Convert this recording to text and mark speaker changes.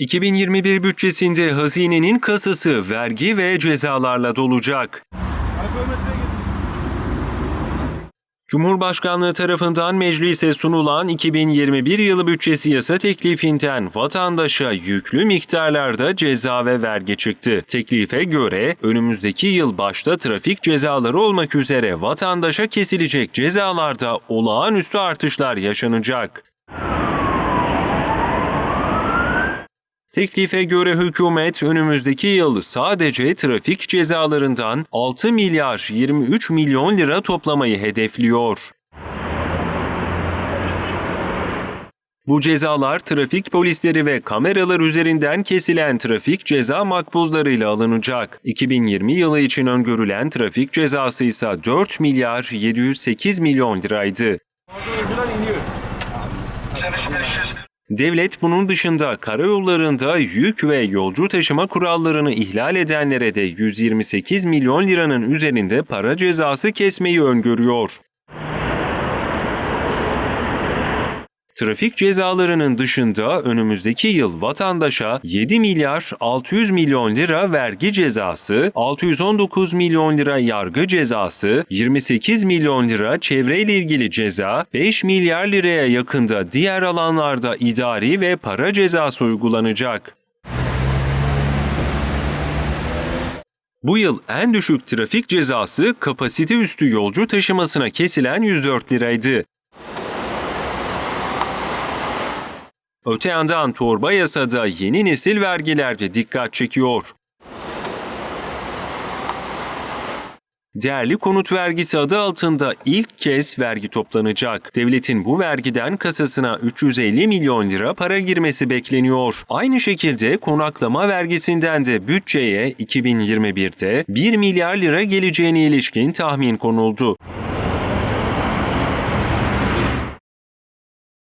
Speaker 1: 2021 bütçesinde hazinenin kasası vergi ve cezalarla dolacak. Cumhurbaşkanlığı tarafından meclise sunulan 2021 yılı bütçesi yasa teklifinden vatandaşa yüklü miktarlarda ceza ve vergi çıktı. Teklife göre önümüzdeki yıl başta trafik cezaları olmak üzere vatandaşa kesilecek cezalarda olağanüstü artışlar yaşanacak. Teklife göre hükümet önümüzdeki yıl sadece trafik cezalarından 6 milyar 23 milyon lira toplamayı hedefliyor. Bu cezalar trafik polisleri ve kameralar üzerinden kesilen trafik ceza makbuzlarıyla alınacak. 2020 yılı için öngörülen trafik cezası ise 4 milyar 708 milyon liraydı. Devlet bunun dışında karayollarında yük ve yolcu taşıma kurallarını ihlal edenlere de 128 milyon liranın üzerinde para cezası kesmeyi öngörüyor. Trafik cezalarının dışında önümüzdeki yıl vatandaşa 7 milyar 600 milyon lira vergi cezası, 619 milyon lira yargı cezası, 28 milyon lira çevreyle ilgili ceza, 5 milyar liraya yakında diğer alanlarda idari ve para cezası uygulanacak. Bu yıl en düşük trafik cezası kapasite üstü yolcu taşımasına kesilen 104 liraydı. Öte yandan torba yasada yeni nesil vergilerde dikkat çekiyor. Değerli konut vergisi adı altında ilk kez vergi toplanacak. Devletin bu vergiden kasasına 350 milyon lira para girmesi bekleniyor. Aynı şekilde konaklama vergisinden de bütçeye 2021'de 1 milyar lira geleceğine ilişkin tahmin konuldu.